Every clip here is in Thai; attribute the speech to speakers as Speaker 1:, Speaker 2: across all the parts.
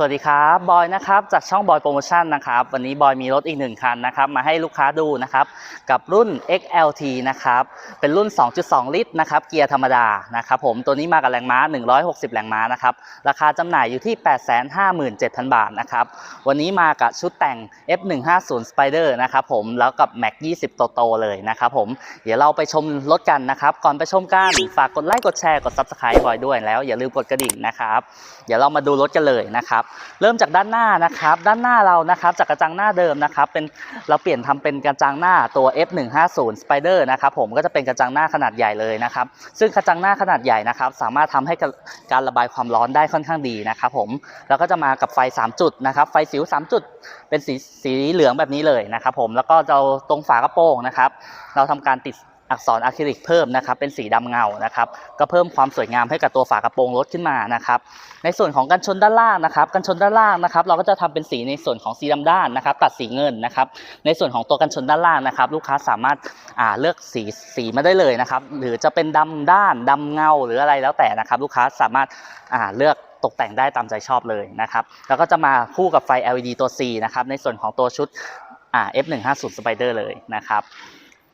Speaker 1: สวัสดีครับบอยนะครับจากช่องบอยโปรโมชั่นนะครับวันนี้บอยมีรถอีกหนึ่งคันนะครับมาให้ลูกค้าดูนะครับกับรุ่น XLT นะครับเป็นรุ่น 2.2 ลิตรนะครับเกียร์ธรรมดานะครับผมตัวนี้มากับแรงม้า 160 แรงม้านะครับราคาจำหน่ายอยู่ที่ 857,000 บาทนะครับวันนี้มากับชุดแต่ง F150 Spider นะครับผมแล้วกับ Mac 20 โตโตเลยนะครับผมเดี๋ยวเราไปชมรถกันนะครับก่อนไปชมกันฝากกดไลค์กดแชร์กด Subscribe บอยด้วยแล้วอย่าลืมกดกระดิ่งนะครับเดี๋ยวเรามาดูรถกันเลยนะครับเริ่มจากด้านหน้านะครับ ด้านหน้าเรานะครับจากกระจังหน้าเดิมนะครับเป็นเราเปลี่ยนทำเป็นกระจังหน้าตัว F150 Spider นะครับผมก็จะเป็นกระจังหน้าขนาดใหญ่เลยนะครับ ซึ่งกระจังหน้าขนาดใหญ่นะครับ สามารถทำให้การระบายความร้อนได้ค่อนข้างดีนะครับผมแล้วก็จะมากับไฟ 3 จุดนะครับ ไฟสิว 3 จุด เป็นสีสีเหลืองแบบนี้เลยนะครับผมแล้วก็เราตรงฝากระโปรงนะครับ เราทำการติด อักษรอะคริลิกเพิ่มนะครับเป็นสีดำเงานะครับก็เพิ่มความสวยงามให้กับตัวฝากระโปรงรถขึ้นมานะครับในส่วนของกันชนด้านล่างนะครับกันชนด้านล่างนะครับเราก็จะทำเป็นสีในส่วนของสีดำด้านนะครับตัดสีเงินนะครับในส่วนของตัวกันชนด้านล่างนะครับลูกค้าสามารถเลือกสีสีมาได้เลยนะครับหรือจะเป็นดำด้านดำเงาหรืออะไรแล้วแต่นะครับลูกค้าสามารถเลือกตกแต่งได้ตามใจชอบเลยนะครับแล้วก็จะมาคู่กับไฟ LED ตัว C นะครับในส่วนของตัวชุด F150 Spider เลยนะครับ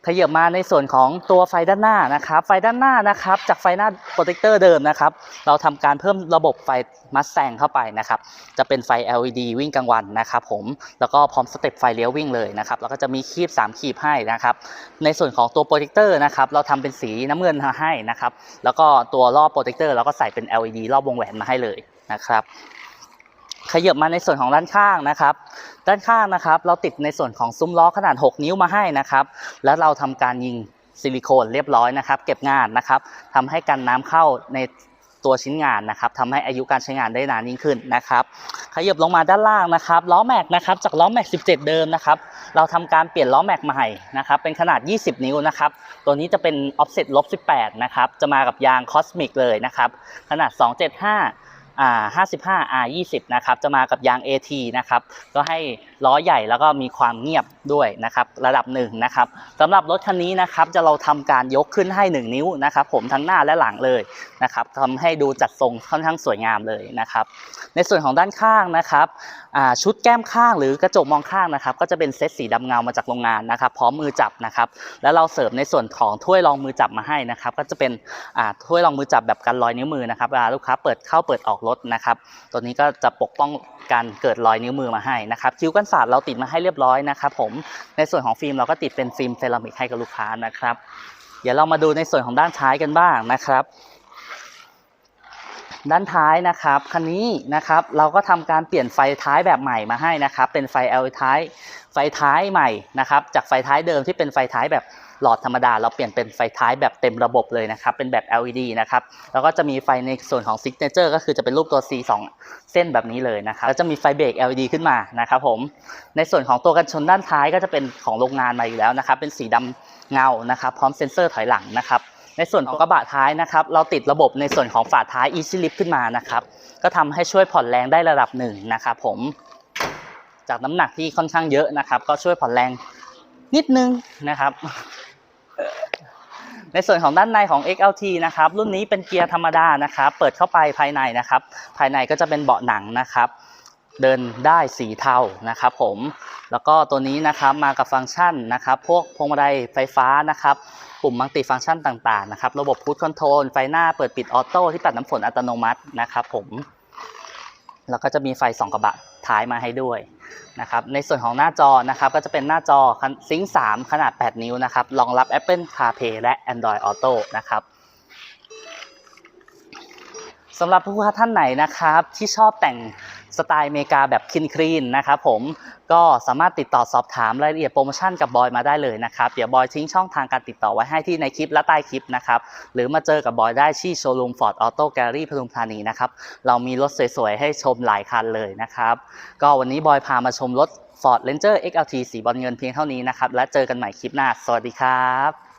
Speaker 1: ขยับมาในส่วนของตัวไฟด้านหน้านะครับ ไฟด้านหน้านะครับ จากไฟหน้าโปรเทคเตอร์เดิมนะครับ เราทำการเพิ่มระบบไฟมัสแซงเข้าไปนะครับ จะเป็นไฟ LED วิ่งกลางวันนะครับ ผม แล้วก็พร้อมสเต็ปไฟเลี้ยววิ่งเลยนะครับ แล้วก็จะมีคีบ 3 คีบให้นะครับ ในส่วนของตัวโปรเทคเตอร์นะครับ เราทำเป็นสีน้ำเงินมาให้นะครับ แล้วก็ตัวรอบโปรเทคเตอร์เราก็ใส่เป็น LED รอบวงแหวนมาให้เลยนะครับ ขยับมาในส่วนของด้านข้างนะครับ ด้านข้างนะครับ เราติดในส่วนของซุ้มล้อขนาด 6 นิ้วมาให้นะครับ แล้วเราทำการยิงซิลิโคนเรียบร้อยนะครับ เก็บงานนะครับทำให้กันน้ำเข้าในตัวชิ้นงานนะครับทำให้อายุการใช้งานได้นานยิ่งขึ้นนะครับขยับลงมาด้านล่างนะครับล้อแม็กนะครับจากล้อแม็ก 17 เดิมนะครับเราทำการเปลี่ยนล้อแม็กใหม่นะครับเป็นขนาด 20 นิ้วนะครับตัวนี้จะเป็น offset ลบ 18 นะครับจะมากับยาง Cosmic เลยนะครับขนาด 275 อ่า55 R 20 นะครับจะมากับยาง AT นะครับก็ให้ ล้อใหญ่แล้วก็มีความเงียบด้วยนะครับระดับหนึ่งนะครับสำหรับรถคันนี้นะครับจะเราทำการยกขึ้นให้ 1 นิ้วนะครับผมทั้งหน้าและหลังเลยนะครับทำให้ดูจัดทรงค่อนข้างสวยงามเลยนะครับในส่วนของด้านข้างนะครับชุดแก้มข้างหรือกระจกมองข้างนะครับก็จะเป็นเซตสีดำเงามาจากโรงงานนะครับพร้อมมือจับนะครับแล้วเราเสริมในส่วนของถ้วยรองมือจับมาให้นะครับก็จะเป็นถ้วยรองมือจับแบบกันรอยนิ้วมือนะครับเวลาลูกค้าเปิดเข้าเปิดออกรถนะครับตัวนี้ก็จะปกป้องการเกิดรอยนิ้วมือมาให้นะครับคิ้วกันศาสตร์เราติดมาให้เรียบร้อยนะครับผมในส่วนของฟิล์มเราก็ติดเป็นฟิล์มเซรามิกให้กับลูกค้านะครับ เดี๋ยวเรามาดูในส่วนของด้านท้ายกันบ้างนะครับด้านท้ายนะครับคันนี้นะครับเราก็ทำการเปลี่ยนไฟท้ายแบบใหม่มาให้นะครับ เป็นไฟ L ท้ายไฟท้ายใหม่นะครับ จากไฟท้ายเดิมที่เป็นไฟท้ายแบบ หลอดธรรมดา เราเปลี่ยนเป็นไฟท้ายแบบเต็มระบบเลยนะครับ เป็นแบบ LED นะครับ แล้วก็จะมีไฟในส่วนของ Signature ก็คือจะเป็นรูปตัว C 2เส้นแบบนี้เลยนะครับ แล้วจะมีไฟเบรก LED ขึ้นมานะครับผม ในส่วนของตัวกันชนด้านท้ายก็จะเป็นของโรงงานมาอยู่แล้วนะครับ เป็นสีดำเงา นะครับ พร้อมเซ็นเซอร์ถอยหลังนะครับในส่วนของกระบะท้ายนะครับ เราติดระบบในส่วนของฝาท้าย Easy Lift ขึ้นมานะครับ ก็ทำให้ช่วยผ่อนแรงได้ระดับหนึ่งนะครับผม จากน้ำหนักที่ค่อนข้างเยอะนะครับ ก็ช่วยผ่อนแรงนิดนึงนะครับ ในส่วนของด้านในของ XLT นะครับรุ่นนี้เป็นเกียร์ธรรมดานะครับเปิดเข้าไปภายในนะครับ ภายในก็จะเป็นเบาะหนังนะครับ เดินได้สีเทานะครับผมแล้วก็ตัวนี้นะครับมากับฟังก์ชันนะครับ พวกพวงมาลัยไฟฟ้านะครับปุ่มมัลติฟังก์ชันต่างๆนะครับระบบพุทคอนโทรลไฟหน้าเปิดปิดออโต้ที่ปัดน้ำฝนอัตโนมัตินะครับผมแล้วก็จะมีไฟส่องกระบะท้ายมาให้ด้วย นะครับในส่วนของหน้าจอนะครับก็จะเป็นหน้าจอซิงค์3ขนาด 8 นิ้วนะครับรองรับ Apple CarPlay และ Android Auto นะครับสำหรับผู้ค้าท่านไหนนะครับที่ชอบแต่ง สไตล์อเมริกาแบบคินครีนนะครับผมก็สามารถติดต่อสอบถามรายละเอียดโปรโมชั่นกับบอยมาได้เลยนะครับ เดี๋ยวบอยทิ้งช่องทางการติดต่อไว้ให้ที่ในคลิปและใต้คลิปนะครับ หรือมาเจอกับบอยได้ที่โชว์รูมฟอร์ดออโต้แกลลี่ปทุมธานีนะครับ เรามีรถสวยๆ ให้ชมหลายคันเลยนะครับ ก็วันนี้บอยพามาชมรถ Ford Ranger XLT สีบอลเงินเพียงเท่านี้นะครับ และเจอกันใหม่คลิปหน้า สวัสดีครับ